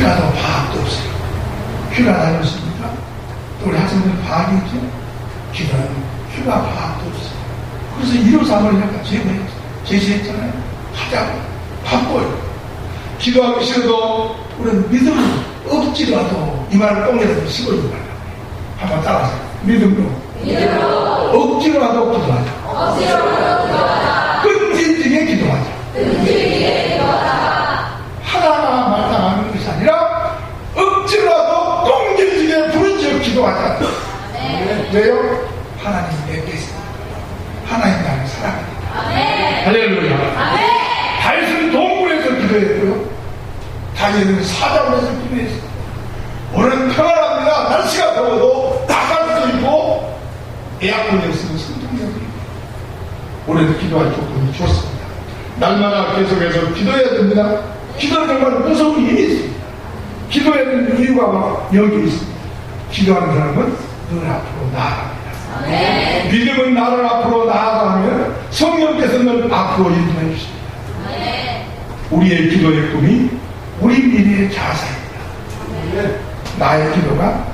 휴가도 방학도 없어요. 휴가 다녔습니까? 또 우리 학생들 방학이 있죠? 기도는 휴가 방학도 없어요. 그래서 1호 3을 약간 제거했죠. 제시했잖아요. 하자고. 바꿔요. 기도하기 싫어도 우리는 믿음으로 억지로라도 이 말을 똥이라도 씹어주고 말라. 한번 따라하세요. 믿음으로. 억지로라도 기도하자. 끈질기게 기도하자. 하다가 말다 하는 것이 아니라 억지로라도 똥질지게 부르짖어 기도하자. 왜요? 하나님 내게 있습니다. 하나님 나를 사랑합니다. 할렐루야. 다윗은 동굴에서 기도했고요. 다윗은 사자원에서 기도했어요. 오늘은 평안합니다. 날씨가 더워도 나갈 수 있고 에어컨이 없으면 있고 올해도 기도할 조건이 좋습니다. 날마다 계속해서 기도해야 됩니다. 기도는 정말 무서운 힘이 있습니다. 기도해야 되는 이유가 여기 있습니다. 기도하는 사람은 늘 앞으로 나아갑니다. 믿음은 나를 앞으로 나아가면 성령께서 늘 앞으로 인도해 주십니다. 우리의 기도의 꿈이 우리 미래의 자세입니다. 나의 기도가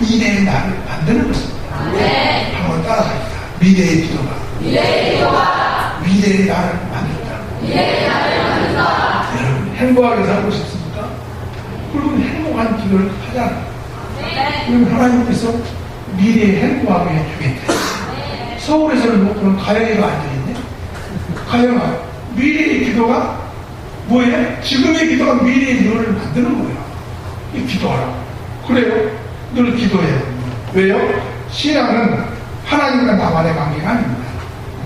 미래의 나를 만드는 것입니다. 한번 따라합니다. 미래의 기도가 미래의 나를 만든다. 여러분 행복하게 살고 싶습니까? 그러면 행복한 기도를 하잖아요. 그럼 하나님께서 미래에 행복하게 해주겠다. 서울에서는 못 그런 가영이가 앉아있네. 가영아, 미래의 기도가 뭐예요? 지금의 기도가 미래의 너를 만드는 거예요. 이 기도하라고. 그래요. 늘 기도해요. 왜요? 신앙은 하나님과 나만의 관계가 아닙니다.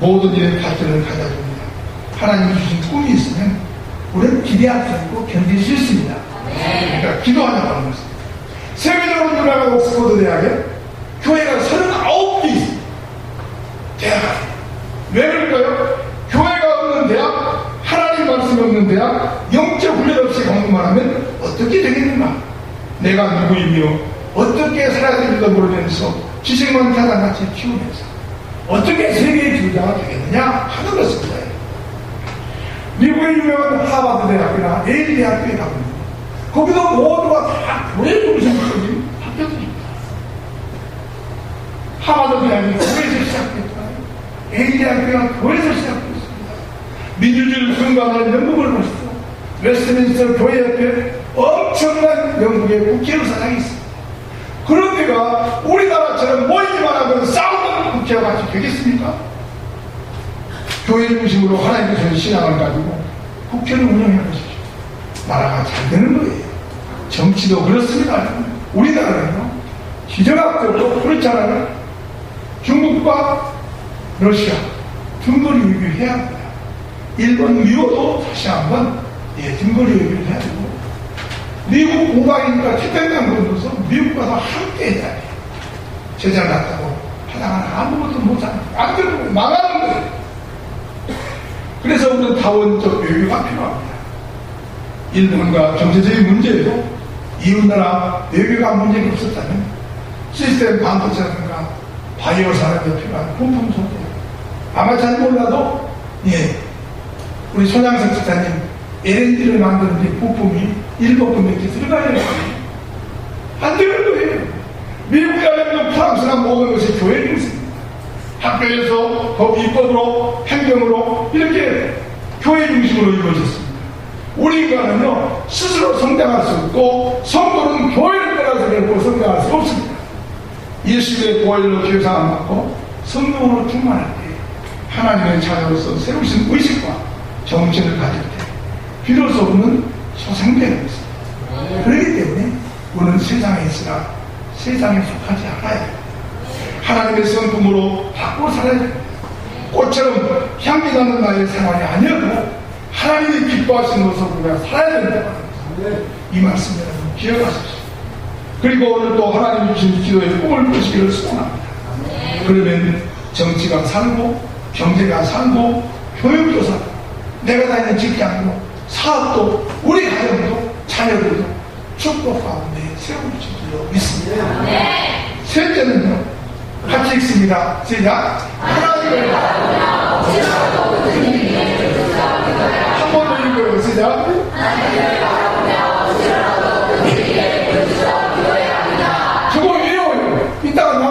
모든 일에 발전을 가져줍니다. 하나님이 주신 꿈이 있으면 우리는 기대할 수 있고 견딜 수 있습니다. 그러니까 기도하자고 하는 것입니다. 세계적으로 유명한 옥스퍼드 대학에 교회가 39개 있습니다. 대학. 왜 그럴까요? 교회가 없는 대학, 하나님 말씀이 없는 대학, 영적 훈련 없이 공부만 하면 어떻게 되겠는가? 내가 누구이며 어떻게 살아야 될지도 모르면서 지식만 자단같이 키우면서 어떻게 세계의 주자가 되겠느냐 하는 것입니다. 미국의 유명한 하버드 대학이나 예일 대학교에 가보면 거기도 모두가 다 교회 중심적인 학교들입니다. 하버드 대학이 교회에서 시작됐잖아요. 예일 대학교가 교회에서 시작됐습니다. 민주주의 순간을 영국을 보시죠. 웨스트민스터 교회 옆에 엄청난 영국의 국회의사당이 있습니다. 그런 데가 우리나라처럼 모이기만 하면 싸우는 국회와 같이 되겠습니까? 교회 중심으로 하나님의 주신 신앙을 가지고 국회를 운영해 보십시오. 나라가 잘 되는 거예요. 정치도 그렇습니다. 우리나라는요, 지정학적으로 그렇잖아요. 중국과 러시아 등거리 위기해야 합니다. 일본, 미국도 다시 한번 예, 등거리 위기를 해야 되고 미국 공방이니까 태평양 건너서 미국 가서 함께 해야 돼요. 제자 같다고 하다가 아무것도 못하는 안 되고 망하는 거예요. 그래서 우리는 다원적 외교가 필요합니다. 일본과 경제적인 문제에도 이웃나라 외교가 문제가 없었다면 시스템 반도체라든가 바이오 산업에 필요한 부품 소재 아마 잘 몰라도 예 우리 손양석 집사님 LNG를 만드는 데 부품이 일본 금액이 들어가야 돼요. 안 되는 거예요. 미국에 가려면 프랑스나 모든 것이 교회 중심입니다. 학교에서 법 입법으로 행정으로 이렇게 교회 중심으로 이루어졌습니다. 우리 인간은요 스스로 성장할 수 없고 성도는 교회를 따라서 결코 성장할 수 없습니다. 예수의 보혈로 교사 안 받고 성령으로 충만할 때 하나님의 자녀로서 세우신 의식과 정신을 가질 때 비로소 우리는 소생되는 것입니다. 그렇기 때문에 우리는 세상에 있으나 세상에 속하지 않아야 됩니다. 하나님의 성품으로 바꾸어 살아야 됩니다. 꽃처럼 향기 나는 나의 생활이 아니어도 하나님이 기뻐하시는 것으로 우리가 살아야 된다는. 이 말씀 여러분 기억하십시오. 그리고 오늘 또 하나님 주신 기도의 꿈을 꾸시기를 소원합니다. 그러면 정치가 살고 경제가 살고 교육도 살고 내가 다니는 직장도 사업도 우리 가정도 자녀들도 축복 가운데 세울 줄로 믿습니다. 셋째는요 같이 읽습니다. 시작. 하나님을 그러고 있습니다. 저거 왜요? 이따가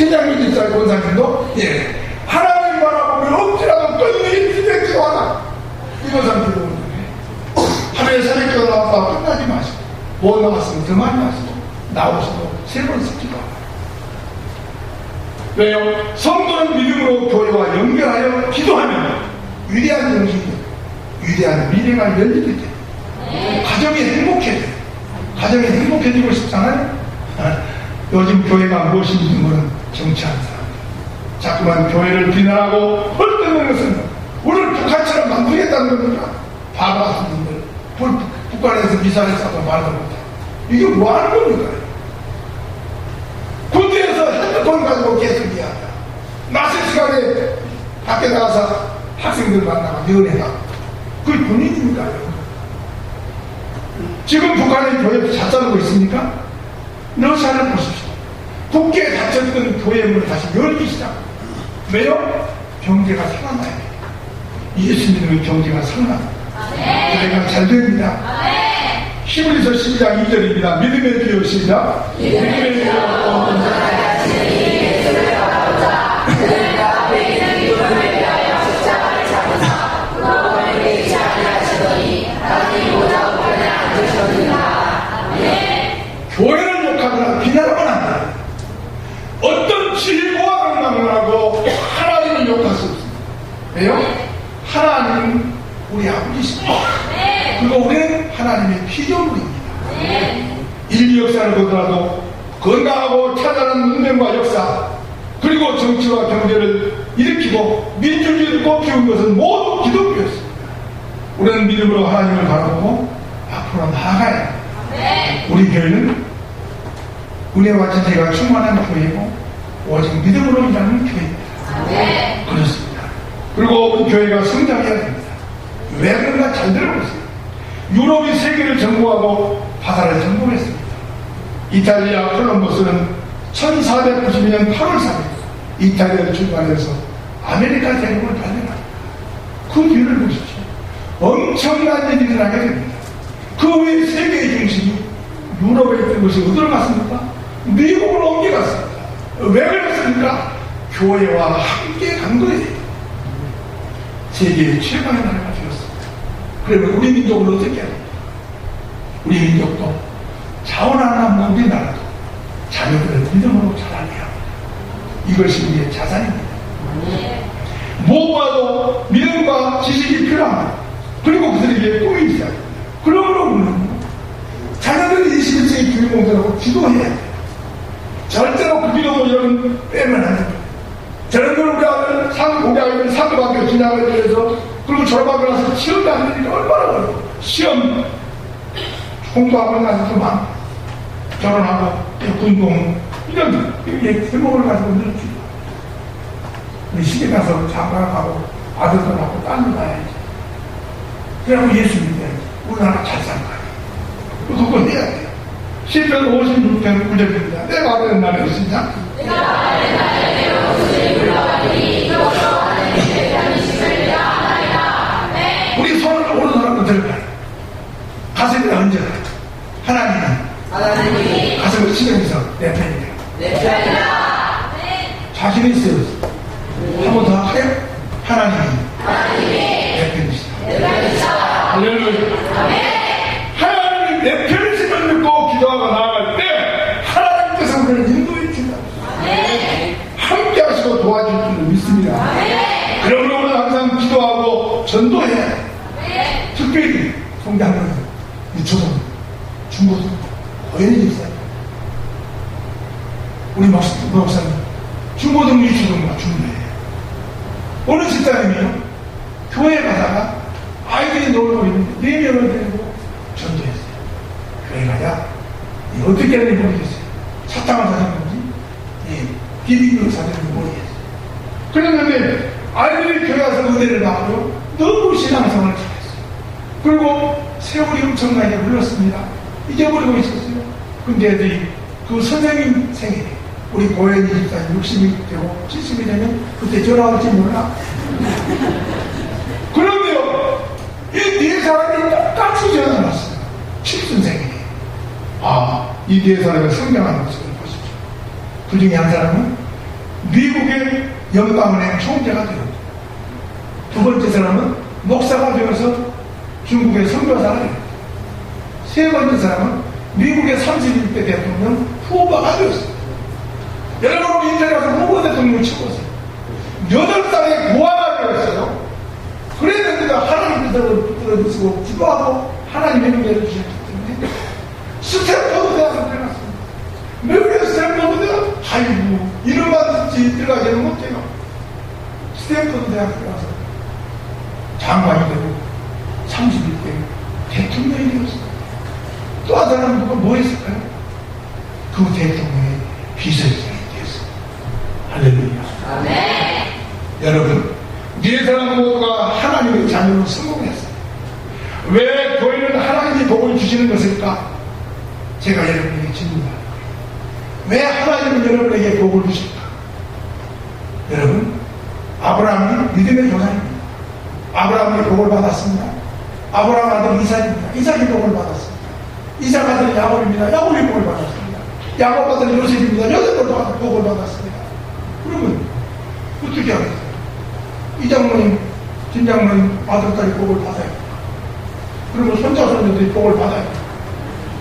신장기 집사님 권사님도 예. 하나님 바라보며 억지라도 끌리 기대 기도하라. 이거 상태로 하루에 300개 나왔다 끝나지 마시고 못 나왔으면 그만 나시고 나오시고 세번 스킵 왜요? 성도는 믿음으로 교회와 연결하여 기도하면 위대한 영신이 위대한 미래가 열리게 돼 가정이 행복해져 가정이 행복해지고 싶잖아요 아, 요즘 교회가 무엇인지 모르는 정치하는 사람들 자꾸만 교회를 비난하고 헐뜯는 것은 우리를 북한처럼 만들겠다는 겁니까? 바보 같은 분들 북- 북한에서 미사를 쏴도 말도 못해 이게 뭐 하는 겁니까? 핸드폰 가지고 계속 이야기한다 낮은 시간에 밖에 나가서 학생들 만나고 연애하고 그게 본인입니까? 지금 북한의 교회 잘 자르고 있습니까? 러시아를 보십시오. 국계에 닫혔던 교회 문을 다시 열기 시작. 왜요? 경제가 살아나야 돼. 예수 믿으면 경제가 살아나. 교회가 잘 됩니다. 히브리서 12장 2절입니다. 믿음의 기여 시작. 믿음의 기여 하나님의 피조물입니다. 인류 역사를 보더라도 건강하고 찾아난 문명과 역사 그리고 정치와 경제를 일으키고 민주주의를 꽃피운 것은 모두 기독교였습니다. 우리는 믿음으로 하나님을 바라보고 앞으로 나아가야 합니다. 우리 교회는 은혜와 지혜가 충만한 교회고 오직 믿음으로 일하는 교회입니다. 그렇습니다. 그리고 우리 교회가 성장해야 됩니다. 왜 그런가 잘 들어보세요. 유럽이 세계를 정복하고 바다를 정복했습니다. 이탈리아 콜럼버스는 1492년 8월 3일 이탈리아를 출발해서 아메리카 대륙을 발견합니다. 그 뒤를 보십시오. 엄청난 일이 일어나게 됩니다. 그 후에 세계의 중심이 유럽에 있던 것이 어디로 갔습니까? 미국으로 옮겨갔습니다. 왜 그랬습니까? 교회와 함께 간 거예요. 세계의 최강의 나라가. 그러면 우리 민족은 어떻게 합니까? 우리 민족도 자원 하나 없는 우리 나라도 자녀들을 믿음으로 합니다. 이것이 우리의 자산입니다. 무엇보다도 믿음과 지식이 필요합니다. 그리고 그들에게 꿈이 있어야 합니다. 그러므로 우리는 자녀들이 21세기 교육공사라고 기도해야 돼요. 절대로 그 기도 모델은 빼면 안 됩니다. 저런들 우리 아들 상, 우리 아이들 상고학교 진학을 위해서 그리고 졸업하고 나서 시험도 안 되니까 얼마나 어려워. 시험 공부하고 나서 그만 결혼하고 군동 이런 제목을 가지고 늘지. 우리 시계 가서 장가가고 아들도 낳고 딸도 낳아야지. 그래고 예수 믿어야지. 우리나라 잘살 거야. 그거 해야 돼요. 10편 56편 9절입니다. 내가 아는 날에 있으냐? 우리 하나님은 가슴을 치면서 내 편이다. 자신 있어요. 한번 더 할까요? 하나님이 내 편이시다. 할렐루야. 하나님이 내 편이심을 믿고 기도하고 나아갈 때 하나님께서 우리를 인도해 준다. 함께 하시고 도와줄 줄을 믿습니다. 그러므로 우리는 항상 기도하고 전도해야 해. 특별히 성장하는 유초등, 중고등, 어린이 집 목사님 중고등 유초등 맞춤이에요. 어느 집사님이요? 교회 가다가 아이들이 놀고 있는데 네 명을 데리고 전도했어요. 교회 가야 이 어떻게 하는지 모르겠어요. 사탕을 사줬는지 이 비빔을 사줬는지 모르겠어요. 그랬는데 아이들이 교회 와서 은혜를 받고 너무 신앙성을 잘했어요. 그리고 세월이 엄청나게 흘렀습니다. 잊어버리고 있었어요. 근데 애들이 그 선생님 생일에 우리 고현이 집사님 60이 되고 70이 되면 그때 전화 올지 몰라. 그런데요, 이네 사람이 똑같이 전화 왔어요. 칠순생이에요. 아, 이 네 사람의 성장하는 모습을 보십시오. 그 중에 한 사람은 미국의 연방은행 총재가 되었고 두 번째 사람은 목사가 되어서 중국의 선교사가 되었고 세 번째 사람은 미국의 31대 대통령 후보가 되었습니다. 여러분 인터넷에서 후보 대통령을 찍었어요. 여덟 살에 고아가 되었어요. 그랬는데도 하나님 뜻을 붙들어주시고 기도하고 하나님의 은혜를 주셨기 때문에 스탠퍼드 대학을 들어갔습니다. 미국의 스탠퍼드 대학 아이고 이름만 듣지 들어가지는 못해요. 스탠퍼드 대학 들어가서 장관이 되고 31대 대통령이 되었습니다. 또한 사람은 누가 뭐 했을까요? 그 대통령의 비서실장이 되었습니다. 할렐루야. 여러분, 네 사람 모두가 하나님의 자녀로 성공했어요. 왜 교회는 하나님이 복을 주시는 것일까? 제가 여러분에게 질문합니다. 왜 하나님은 여러분에게 복을 주실까? 여러분, 아브라함이 믿음의 조상입니다. 아브라함이 복을 받았습니다. 아브라함 아들 이삭입니다. 이삭이 복을 받았습니다. 이삭 아들 야곱입니다. 야곱이 복을 받았습니다. 야곱 아들 요셉입니다. 받아 복을 받았습니다. 그러면 어떻게 하겠어요? 이 장모님, 진 장모님 아들, 딸이 복을 받아요. 그리고 손자, 손녀들이 복을 받아요.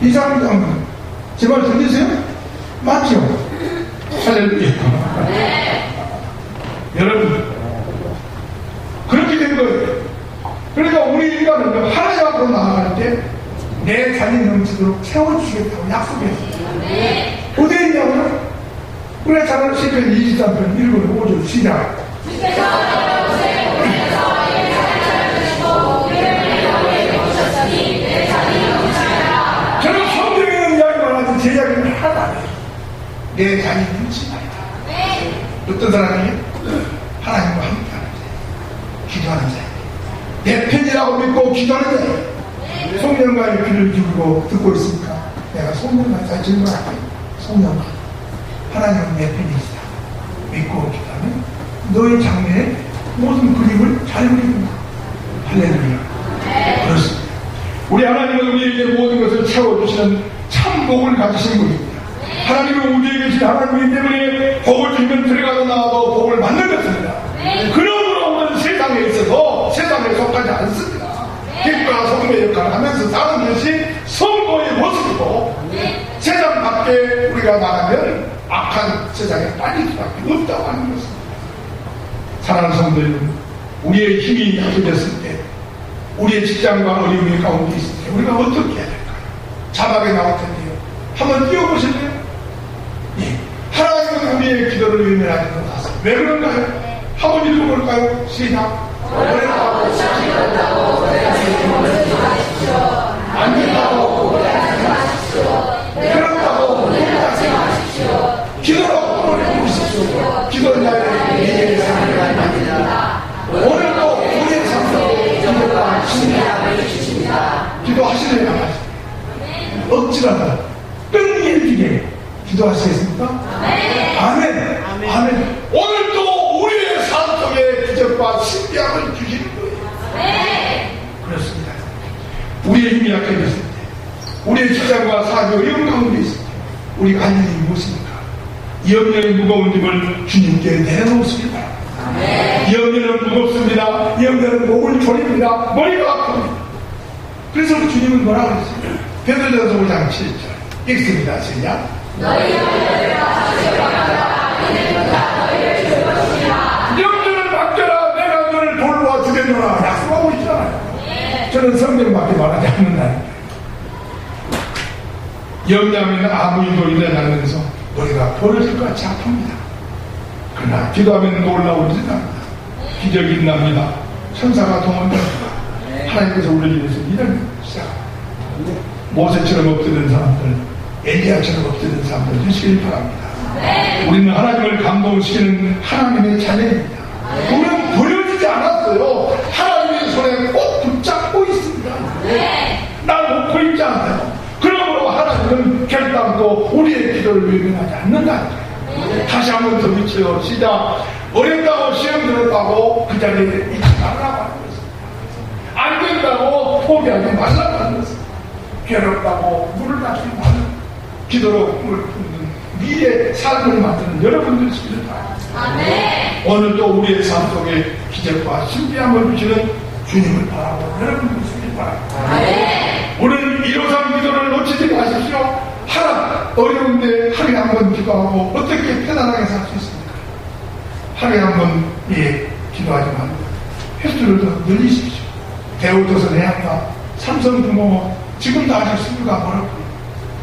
이상 장모님, 제 말 들리세요? 맞죠? 할렐루야. 여러분, 그렇게 된 거예요. 그러니까 우리 인간은 하나님 앞으로 나아갈 때내 자녀 넘치도록 채워주시겠다고 약속했어요. 어디에 있냐고요? 우리 잘 시편 23편 1번 5절 시작. 내 자녀 넘치 말이다. 어떤 사람이 하나님과 함께 하는 자, 기도하는 자, 내 편이라고 믿고 기도하는 자, 송년과의 귀를 기울고 듣고 있으니까 내가 송년과 자 질문할게. 송년과 하나님은 내 편이 있다. 믿고 기도하면 너의 장래의 모든 그림을 잘 그립니다. 할렐루야. 그렇습니다. 우리 하나님은 우리에게 모든 것을 채워주시는 참 복을 가지신 분입니다. 하나님은 우리에게 계신 하나님이기 때문에 복을 주면 들어가도 나와도 복을 받는 것입니다. 그러므로 우리는 세상에 있어도 세상에 속하지 않습니다. 빛과 성도의 역할을 하면서 사는 것이 성도의 모습이고 세상 밖에 우리가 나가면 악한 세상에 빠질 수밖에 없다고 하는 것입니다. 사랑하는 성도 여러분, 우리의 힘이 약해졌을 때 우리의 직장과 어려움이 가운데 있을 때 우리가 어떻게 해야 될까요? 자막에 나올 텐데요. 한번 띄워보실래요? 예. 하나님은 우리의 기도를 외면하지 못하세요. 왜 그런가요? 한번 읽어볼까요? 시작. 안 된다고 그렇다고 기도로 꿈을 꾸십시오. 기도는 나의 예의 삶을 만듭니다. 오늘도 우리의 삶에 기도가 중요합니다. 기도하시려면 하십시오. 억지라도 끈질기게 기도하시겠습니까? 아멘. 아멘. 오늘도 우리의 삶 속에 기적과 신비함을 주시는 거예요. 그렇습니다. 우리의 힘이 약해졌을 때, 우리의 직장과 사교 어려운 가운데 있을 때, 우리가 할 일이 무엇입니까? 염려의 무거운 짐을 주님께 내놓습니다. 염려는 무겁습니다. 염려는 목을 졸입니다. 머리가 아픕니다. 그래서 주님은 뭐라고 그랬어요? 베드로전서 5장 7절 읽습니다. 시작. 염려를 맡겨라 내가 너를 돌보아 주겠노라 약속하고 있잖아요. 저는 성경 밖에 말하지 않는다니까. 염려하면 아무 일도 일어나면서 머리가 벌어질 것 같이 아픕니다. 그러나 기도하면 일이 납니다. 기적이 일어납니다. 천사가 동원됩니다. 하나님께서 우리를 위해서 일을 시작합니다. 모세처럼 엎드는 사람들, 엘리야처럼 엎드는 사람들 되시길 바랍니다. 우리는 하나님을 감동시키는 하나님의 자녀입니다. 우리는 버려지지 않았어요. 하나님의 손에 꼭 붙잡고 있습니다. 날 놓고 있지 않아요. 그러므로 하나님은 결단코 우리의 기도를 외면하지 않는다. 다시 한 번 더 미쳐요. 시작. 어렵다고 시험 들었다고 그 자리에 있지 말라고 하는 것입니다. 안 된다고 포기하지 말라고 하는 것입니다. 괴롭다고 물을 닿지 말라. 기도로 꿈을 품는 미래 삶을 만드는 여러분들 되시기를 바랍니다. 오늘도 우리의 삶 속에 기적과 신비함을 주시는 주님을 바라고 여러분 모습을 바라고 오늘 일호상 기도를 놓치지 마십시오. 하나 어려운데 하루에 한 번 기도하고 어떻게 편안하게 살 수 있습니까? 하루에 한 번 예, 기도하지 말고 횟수를 더 늘리십시오. 대우조선 해안가 삼성중공업 지금도 아직 수주가 어렵고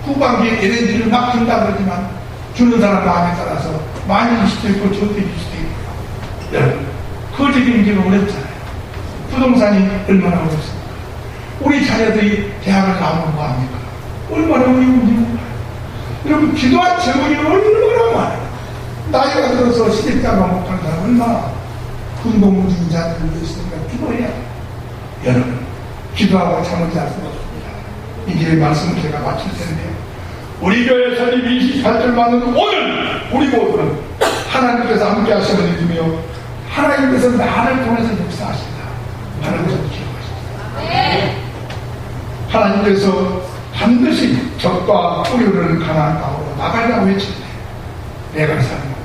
후반기에 LNG를 막 준다 그러지만 주는 사람 마음에 따라서 많이 줄 수도 있고 적게 줄 수도 있고 여러분 거짓 경제가 어렵잖아요. 부동산이 얼마나 어렵습니까? 우리 자녀들이 대학을 나오면 뭐합니까? 얼마나 어려운지. 여러분 기도한 제목이 얼마나 많아요. 나이가 들어서 시집가가 못한 사람 얼마나 근동무진 자들도 있으니까 기도해야 돼요. 여러분 기도하고 잠을 잘 수가 없습니다. 이제 말씀을 제가 마칠 텐데요. 우리 교회 설립 28절 맞는 오늘 우리 모두는 하나님께서 함께 하심을 믿으며 하나님께서 나를 통해서 역사하신다. 하는 것을 기억하십시다. 하나님께서 반드시 적과 우려를 가난한 가운데 나가려고 외치는데 내가 살고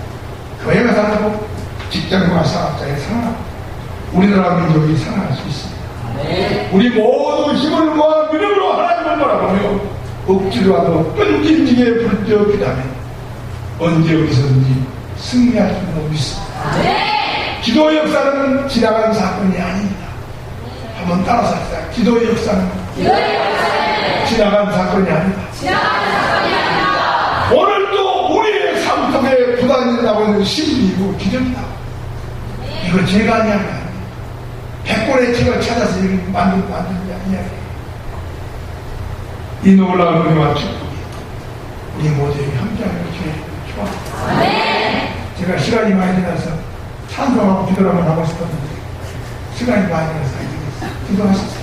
교회가 살고 직장과 사업자에 살아나고 우리나라 민족이 살아날 수 있습니다. 우리 모두 힘을 모아 믿음으로 하나님을 바라보며 억지로라도 끈질기게 불태워 기다면 언제 어디서든지 승리할 줄로 믿습니다. 기도 역사는 지나간 사건이 아닙니다. 한번 따라서 합시다. 기도 역사는 지나간 사건이 아니다. 오늘도 우리의 삶 속에 부단히 있는 신비이고 기적이다. 이거 제가 아니야. 백골의 책을 찾아서 이렇게 만든, 만든 게 아니야. 이 놀라운 은혜와 축복이 우리 모두에게 함께하는 주의 좋아. 제가 시간이 많이 지나서 찬송하고 기도를 한번 하고 싶었는데 시간이 많이 지나서 안 되겠어요. 기도하셨어요.